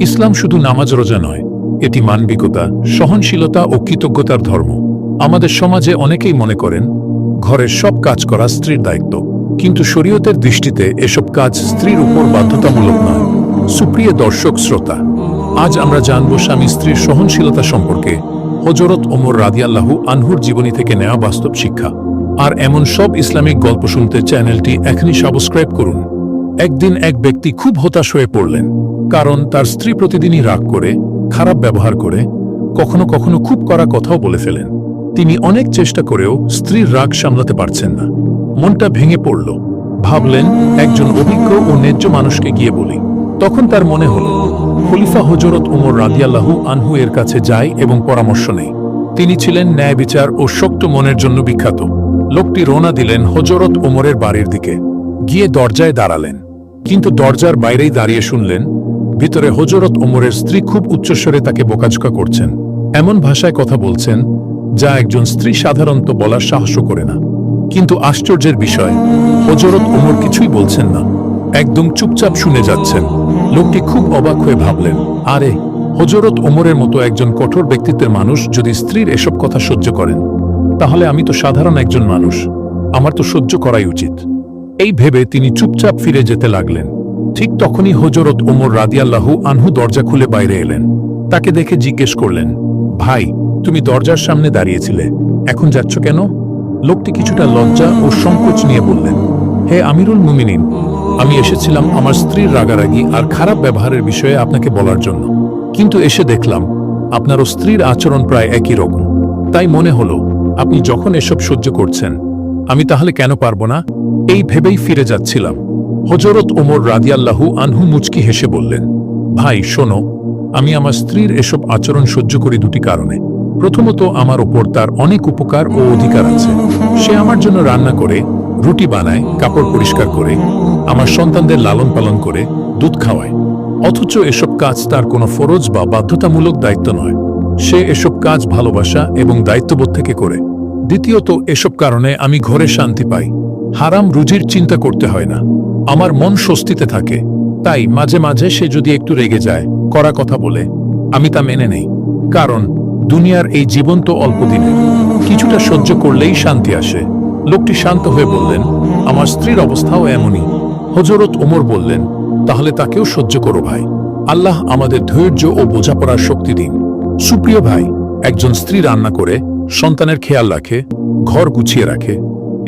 ইসলাম শুধু নামাজ রোজা নয়, এটি মানবিকতা, সহনশীলতা ও কৃতজ্ঞতার ধর্ম। আমাদের সমাজে অনেকেই মনে করেন ঘরের সব কাজ করা স্ত্রীর দায়িত্ব। কিন্তু শরীয়তের দৃষ্টিতে এসব কাজ স্ত্রীর উপর বাধ্যতামূলক নয়। সুপ্রিয় দর্শক শ্রোতা, আজ আমরা জানব স্বামী স্ত্রীর সহনশীলতা সম্পর্কে। হজরত ওমর রাদিয়াল্লাহু আনহুর জীবনী থেকে নেওয়া বাস্তব শিক্ষা। আর এমন সব ইসলামিক গল্প শুনতে চ্যানেলটি এখনই সাবস্ক্রাইব করুন। একদিন এক ব্যক্তি খুব হতাশ হয়ে পড়লেন। কারণ তার স্ত্রী প্রতিদিনই রাগ করে, খারাপ ব্যবহার করে, কখনো কখনো খুব করা কথাও বলে ফেলেন। তিনি অনেক চেষ্টা করেও স্ত্রীর রাগ সামলাতে পারছেন না। মনটা ভেঙে পড়ল। ভাবলেন, একজন অভিজ্ঞ ও ন্যায্য মানুষকে গিয়ে বলি। তখন তার মনে হল, খলিফা হজরত উমর রাদিয়াল্লাহু আনহু এর কাছে যায় এবং পরামর্শ নেই তিনি ছিলেন ন্যায় বিচার ও শক্ত মনের জন্য বিখ্যাত। লোকটি রওনা দিলেন হজরত উমরের বাড়ির দিকে। গিয়ে দরজায় দাঁড়ালেন। কিন্তু দরজার বাইরেই দাঁড়িয়ে শুনলেন ভিতরে হজরত ওমরের স্ত্রী খুব উচ্চস্বরে তাকে বোকাঝোকা করছেন। এমন ভাষায় কথা বলছেন, যা একজন স্ত্রী সাধারণত বলার সাহসও করে না। কিন্তু আশ্চর্যের বিষয়, হজরত ওমর কিছুই বলছেন না। একদম চুপচাপ শুনে যাচ্ছেন। লোকটি খুব অবাক হয়ে ভাবলেন, আরে, হজরত ওমরের মতো একজন কঠোর ব্যক্তিত্বের মানুষ যদি স্ত্রীর এসব কথা সহ্য করেন, তাহলে আমি তো সাধারণ একজন মানুষ। আমার তো সহ্য করাই উচিত। এই ভেবে তিনি চুপচাপ ফিরে যেতে লাগলেন। ঠিক তখনই হজরত ওমর রাদিয়াল্লাহু আনহু দরজা খুলে বাইরে এলেন। তাকে দেখে জিজ্ঞেস করলেন, ভাই, তুমি দরজার সামনে দাঁড়িয়েছিলে, এখন যাচ্ছ কেন? লোকটি কিছুটা লজ্জা ও সংকোচ নিয়ে বললেন, হে আমিরুল মুমিনিন, আমি এসেছিলাম আমার স্ত্রীর রাগারাগি আর খারাপ ব্যবহারের বিষয়ে আপনাকে বলার জন্য। কিন্তু এসে দেখলাম আপনারও স্ত্রীর আচরণ প্রায় একই রকম। তাই মনে হলো, আপনি যখন এসব সহ্য করছেন, আমি তাহলে কেন পারব না? এই ভেবেই ফিরে যাচ্ছিলাম। হজরত ওমর রাদিয়াল্লাহু আনহু মুচকি হেসে বললেন, ভাই, শোনো, আমি আমার স্ত্রীর এসব আচরণ সহ্য করি দুটি কারণে। প্রথমত, আমার ওপর তার অনেক উপকার ও অধিকার আছে। সে আমার জন্য রান্না করে, রুটি বানায়, কাপড় পরিষ্কার করে, আমার সন্তানদের লালন পালন করে, দুধ খাওয়ায়। অথচ এসব কাজ তার কোনো ফরজ বা বাধ্যতামূলক দায়িত্ব নয়। সে এসব কাজ ভালোবাসা এবং দায়িত্ববোধ থেকে করে। দ্বিতীয়ত, এসব কারণে আমি ঘরে শান্তি পাই। হারাম রুজির চিন্তা করতে হয় না। আমার মন স্বস্তিতে থাকে। তাই মাঝে মাঝে সে যদি একটু রেগে যায় করা কথা বলে, আমি তা মেনে নেই। কারণ, দুনিয়ার এই জীবন তো অল্প কিছুটা সহ্য করলেই শান্তি আসে। লোকটি শান্ত হয়ে বললেন, আমার স্ত্রীর অবস্থাও এমনই। হজরত ওমর বললেন, তাহলে তাকেও সহ্য করো ভাই। আল্লাহ আমাদের ধৈর্য ও বোঝাপড়ার শক্তি দিন। সুপ্রিয় ভাই, একজন স্ত্রী রান্না করে, সন্তানের খেয়াল রাখে, ঘর গুছিয়ে রাখে।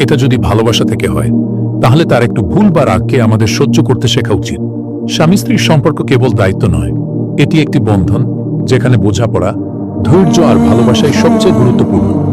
এটা যদি ভালোবাসা থেকে হয় তাহলে তার একটু ভুল বা রাগকে আমাদের সহ্য করতে শেখা উচিত। স্বামী স্ত্রীর সম্পর্ক কেবল দায়িত্ব নয়, এটি একটি বন্ধন, যেখানে বোঝাপড়া, ধৈর্য আর ভালোবাসাই সবচেয়ে গুরুত্বপূর্ণ।